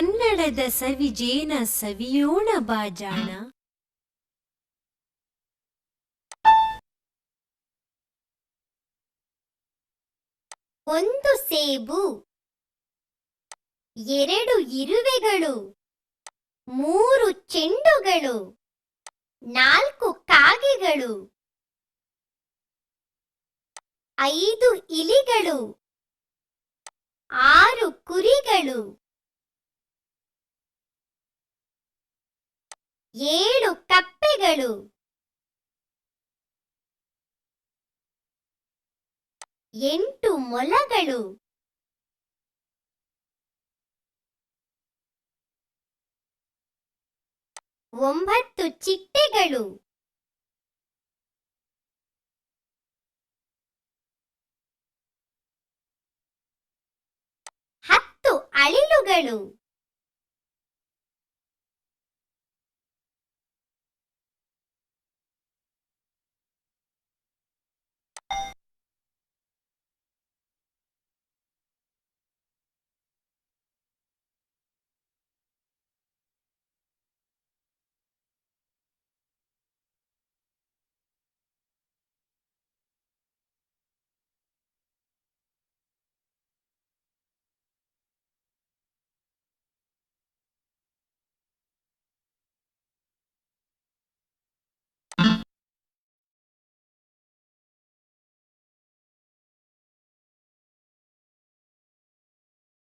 ಕನ್ನಡದ ಸವಿಜೇನ ಸವಿಯೋಣ ಬಾಜಾಣ ಒಂದು ಸೇಬು, ಎರಡು ಇರುವೆಗಳು, ಮೂರು ಚೆಂಡುಗಳು, ನಾಲ್ಕು ಕಾಗೆಗಳು, ಐದು ಇಲಿಗಳು, ಆರು ಕುರಿಗಳು. ಏಳು ಕಪ್ಪೆಗಳು. ಎಂಟು ಮೊಲಗಳು. ಒಂಬತ್ತು ಚಿಟ್ಟೆಗಳು. ಹತ್ತು ಅಳಿಲುಗಳು.